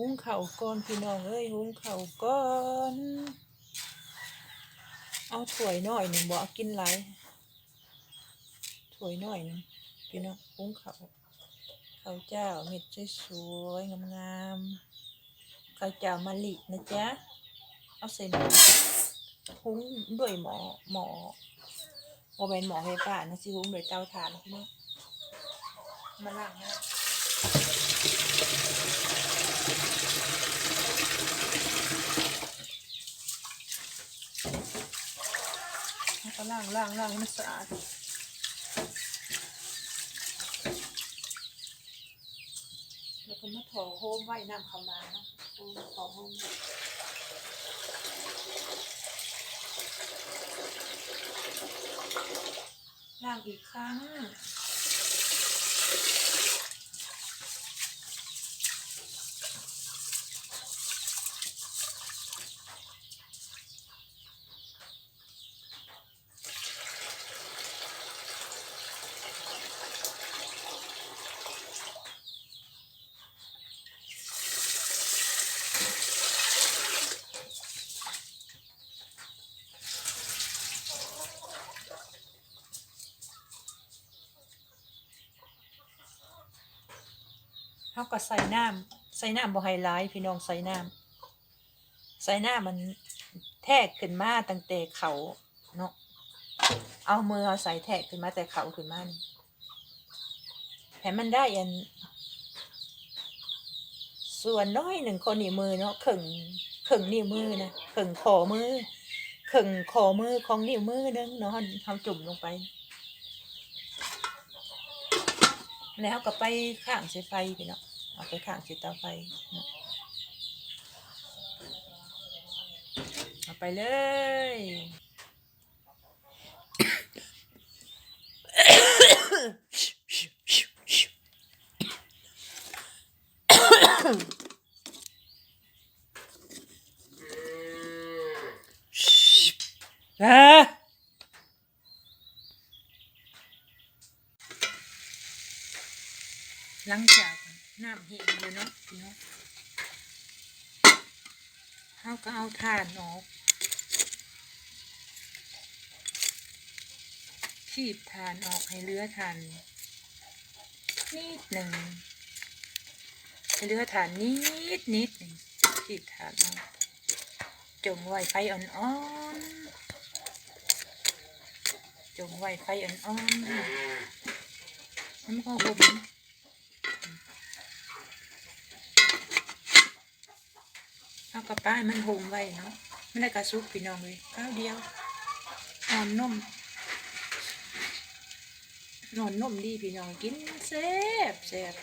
หุงเข้าก่อนพี่น้องเอ้ยหุงเข้าก่อน เอาถ้วยหน้อยหนึ่งบอากินหลายถ้วยหน้อยหนึ่งพี่น้องหุงเข้าข้าวเจ้าเม็ดสวยๆงามๆข้าวเจ้ามะลินะจ๊ะเอาใส่หม้อหุงด้วยหม้อหม้อบ่เป็นหม้อไฟฟ้านะสิหุงด้วยเตาถ่านพี่น้องมาล้างน้า แล้างล้างล้างให้มันสะอาดแล้วก็มาถอโฮมไว้น้ำเข้ามาเนาะถอโฮมล้างอีกครั้ง เขาก็ใส่น้ำใส่น้ำบ่ไฮไลท์พี่น้องใส่น้ำใส่น้ำมันแทกขึ้นมาตั้งแต่เขาเนาะเอามือเอาใส่แทกขึ้นมาแต่เขาขึ้นมานี่ให้มันได้อันส่วนน้อยหนึ่งคนนิ้วมือเนาะขึงขึงนิ้วมือนะขึงขอมือขึงขอมือของนิ้วมือนึงเนาะเขาจุ่มลงไป แล้วก็ไปข้างใส่ไฟพี่เนาะเอาไปข้างใส่เตาไฟเอาไปเลยอะ หลังจากน้ำเห็นแล้วเนาะพี่น้องเขาก็เอาถ่านออกขีบถ่านออกให้เลือถ่านนิดหนึ่งให้เลือถ่านนิดนิดหนึ่งขีบถ่านออกจงไว้ไฟอ่อนๆจงไว้ไฟอ่อนๆมันก็หุบ เอากระป้ายมันหุมไว้เนาะไม่ได้กระซุกพี่น้องเลยข้าวเดียวนอนนุ่มนอนนุ่มดีพี่น้องกินแซ่บแซ่บ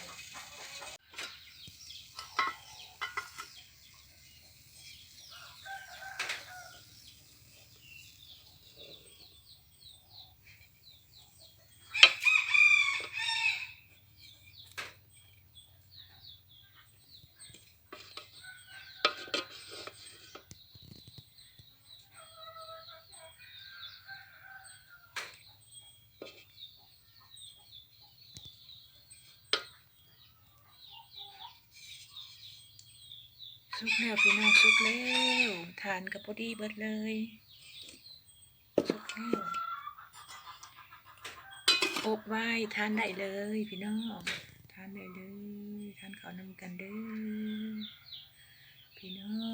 สุกแล้วพี่น้องสุกแล้วทานกับพอดีเบิดเลยสุกแล้วอบไว้ทานได้เลยพี่น้องทานได้เลยทานข้าวนำกันเด้อพี่น้อง